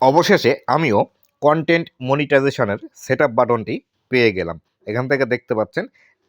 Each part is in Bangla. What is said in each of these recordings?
অবশেষে আমিও কন্টেন্ট মনিটাইজেশনের সেট আপ বাটনটি পেয়ে গেলাম। এখান থেকে দেখতে পাচ্ছেন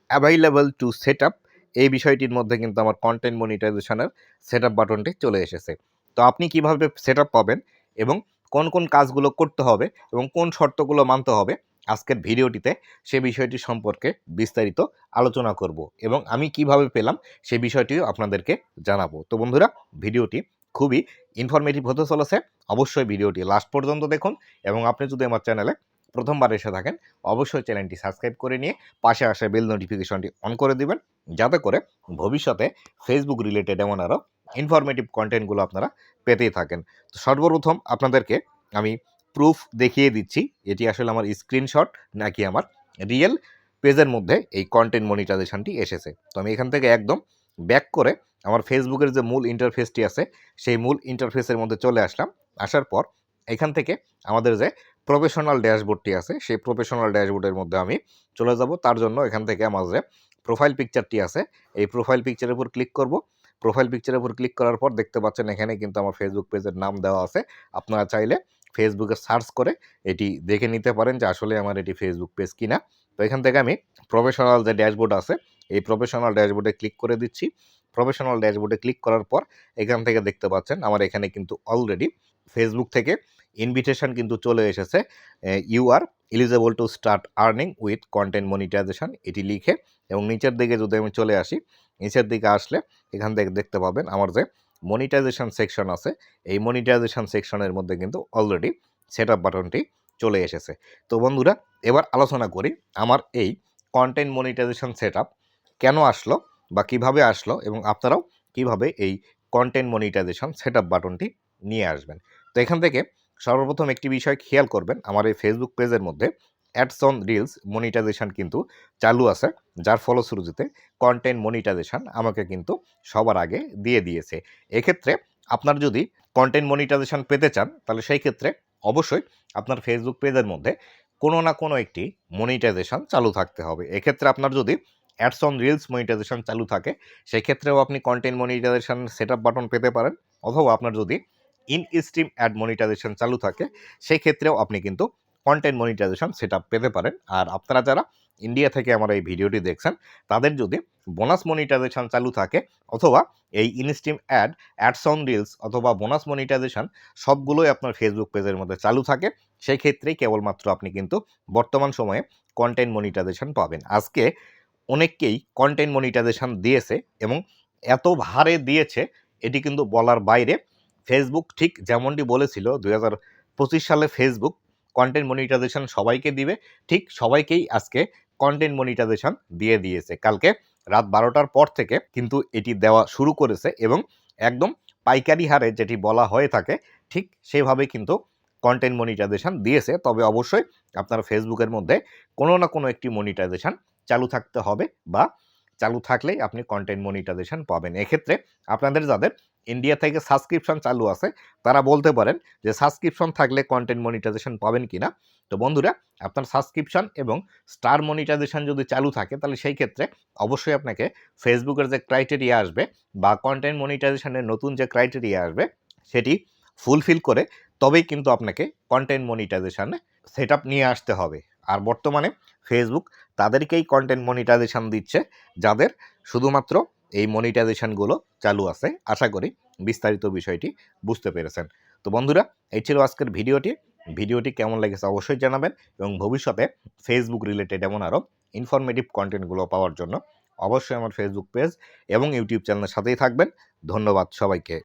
অ্যাভাইলেবল টু সেট আপ এই বিষয়টির মধ্যে কিন্তু আমার কন্টেন্ট মনিটাইজেশনের সেট আপ বাটনটি চলে এসেছে। তো আপনি কীভাবে সেট আপ পাবেন এবং কোন কোন কাজগুলো করতে হবে এবং কোন শর্তগুলো মানতে হবে আজকের ভিডিওটিতে সে বিষয়টি সম্পর্কে বিস্তারিত আলোচনা করব এবং আমি কীভাবে পেলাম সে বিষয়টিও আপনাদেরকে জানাব। তো বন্ধুরা, ভিডিওটি খুবই ইনফরমেটিভ হতে চলেছে। অবশ্যই ভিডিওটি লাস্ট পর্যন্ত দেখুন এবং আপনি যদি আমার চ্যানেলে প্রথমবার এসে থাকেন, অবশ্যই চ্যানেলটি সাবস্ক্রাইব করে নিয়ে পাশে আসা বেল নোটিফিকেশনটি অন করে দিবেন। যাতে করে ভবিষ্যতে ফেসবুক রিলেটেড এমন আরও ইনফরমেটিভ কন্টেন্টগুলো আপনারা পেতেই থাকেন। তো সর্বপ্রথম আপনাদেরকে আমি প্রুফ দেখিয়ে দিচ্ছি। এটি আসলে আমার স্ক্রিনশট নাকি আমার রিয়েল পেজের মধ্যে এই কন্টেন্ট মনিটাইজেশনটি এসেছে। তো আমি এখান থেকে একদম ব্যাক করে আমার ফেসবুকের যে মূল ইন্টারফেসটি আছে, সেই মূল ইন্টারফেসের মধ্যে চলে আসলাম। আসার পর এখান থেকে আমাদের যে প্রফেশনাল ড্যাশবোর্ডটি আছে, সেই প্রফেশনাল ড্যাশবোর্ডের মধ্যে আমি চলে যাব। তার জন্য এখান থেকে আমার যে প্রোফাইল পিকচারটি আছে, এই প্রোফাইল পিকচারের উপর ক্লিক করব। প্রোফাইল পিকচারের উপর ক্লিক করার পর দেখতে পাচ্ছেন এখানে কিন্তু আমার ফেসবুক পেজের নাম দেওয়া আছে। আপনারা চাইলে ফেসবুকে সার্চ করে এটি দেখে নিতে পারেন যে আসলে আমার এটি ফেসবুক পেজ কিনা। তো এখান থেকে আমি প্রফেশনাল যে ড্যাশবোর্ড আছে, এই প্রফেশনাল ড্যাশবোর্ডে ক্লিক করে দিচ্ছি। প্রফেশনাল ড্যাশবোর্ডে ক্লিক করার পর এখান থেকে দেখতে পাচ্ছেন আমার এখানে কিন্তু অলরেডি ফেসবুক থেকে ইনভিটেশন কিন্তু চলে এসেছে। You are eligible to start earning with content monetization এটি লিখে এবং নিচের দিকে যদি আমি চলে আসি, নিচের দিকে আসলে এখান থেকে দেখতে পাবেন আমার যে মনিটাইজেশন সেকশন আছে, এই মনিটাইজেশন সেকশনের মধ্যে কিন্তু অলরেডি সেট আপ বাটনটি চলে এসেছে। তো বন্ধুরা, এবার আলোচনা করি আমার এই কন্টেন্ট মনিটাইজেশন সেট কেন আসলো? বা কীভাবে আসলো এবং আপনারাও কীভাবে এই কন্টেন্ট মনিটাইজেশন সেট বাটনটি নিয়ে আসবেন। তো এখান থেকে সর্বপ্রথম একটি বিষয় খেয়াল করবেন, আমার এই ফেসবুক পেজের মধ্যে অ্যাডস অন রিলস মনিটাইজেশন কিন্তু চালু আছে, যার ফলশ্রুতিতে কন্টেন্ট মনিটাইজেশন আমাকে কিন্তু সবার আগে দিয়ে দিয়েছে। এক্ষেত্রে আপনার যদি কন্টেন্ট মনিটাইজেশন পেতে চান, তাহলে সেই ক্ষেত্রে অবশ্যই আপনার ফেসবুক পেজের মধ্যে কোনো না কোনো একটি মনিটাইজেশন চালু থাকতে হবে। এক্ষেত্রে আপনার যদি অ্যাডস অন রিলস মনিটাইজেশন চালু থাকে, সেক্ষেত্রেও আপনি content monetization set up button পেতে পারেন, অথবা আপনার যদি ইন স্ট্রিম অ্যাড মনিটাইজেশন চালু থাকে সেই ক্ষেত্রেও আপনি কিন্তু কন্টেন্ট মনিটাইজেশন সেট আপ পেতে পারেন। আর আপনারা যারা ইন্ডিয়া থেকে আমার এই ভিডিওটি দেখছেন, তাদের যদি বোনাস মনিটাইজেশন চালু থাকে, অথবা এই instream ad ads on reels অথবা বোনাস মনিটাইজেশন সবগুলোই আপনার ফেসবুক পেজের মধ্যে চালু থাকে সেই ক্ষেত্রেই কেবলমাত্র আপনি কিন্তু বর্তমান সময়ে কন্টেন্ট মনিটাইজেশন পাবেন। আজকে অনেককেই কন্টেন্ট মনিটাইজেশন দিয়েছে এবং এত ভারে দিয়েছে, এটি কিন্তু বলার বাইরে। ফেসবুক ঠিক যেমনটি বলেছিল, দুই হাজার পঁচিশ সালে ফেসবুক কন্টেন্ট মনিটাইজেশন সবাইকে দিবে। ঠিক সবাইকেই আজকে কন্টেন্ট মনিটাইজেশন দিয়ে দিয়েছে। কালকে রাত বারোটার পর থেকে কিন্তু এটি দেওয়া শুরু করেছে এবং একদম পাইকারি হারে যেটি বলা হয়ে থাকে, ঠিক সেভাবে কিন্তু কন্টেন্ট মনিটাইজেশন দিয়েছে। তবে অবশ্যই আপনার ফেসবুকের মধ্যে কোনো না কোনো একটি মনিটাইজেশন চালু থাকতে হবে বা চালু থাকলেই আপনি কন্টেন্ট মনিটাইজেশন পাবেন। এক্ষেত্রে আপনাদের যাদের ইন্ডিয়া থেকে সাবস্ক্রিপশন চালু আছে, তারা বলতে পারেন যে সাবস্ক্রিপশন থাকলে কন্টেন্ট মনিটাইজেশন পাবেন কি না তো বন্ধুরা, আপনার সাবস্ক্রিপশন এবং স্টার মনিটাইজেশন যদি চালু থাকে, তাহলে সেই ক্ষেত্রে অবশ্যই আপনাকে ফেসবুকের যে ক্রাইটেরিয়া আসবে বা কন্টেন্ট মনিটাইজেশনের নতুন যে ক্রাইটেরিয়া আসবে, সেটি ফুলফিল করে তবেই কিন্তু আপনাকে কন্টেন্ট মনিটাইজেশনে সেট নিয়ে আসতে হবে। আর বর্তমানে ফেসবুক তাদেরকেই কন্টেন্ট মনিটাইজেশন দিচ্ছে, যাদের শুধুমাত্র এই মনিটাইজেশনগুলো চালু আছে। আশা করি বিস্তারিত বিষয়টি বুঝতে পেরেছেন। তো বন্ধুরা, এই ছিল আজকের ভিডিওটি। ভিডিওটি কেমন লেগেছে অবশ্যই জানাবেন এবং ভবিষ্যতে ফেসবুক রিলেটেড এমন আরও ইনফরমেটিভ কন্টেন্টগুলো পাওয়ার জন্য অবশ্যই আমার ফেসবুক পেজ এবং ইউটিউব চ্যানেলের সাথেই থাকবেন। ধন্যবাদ সবাইকে।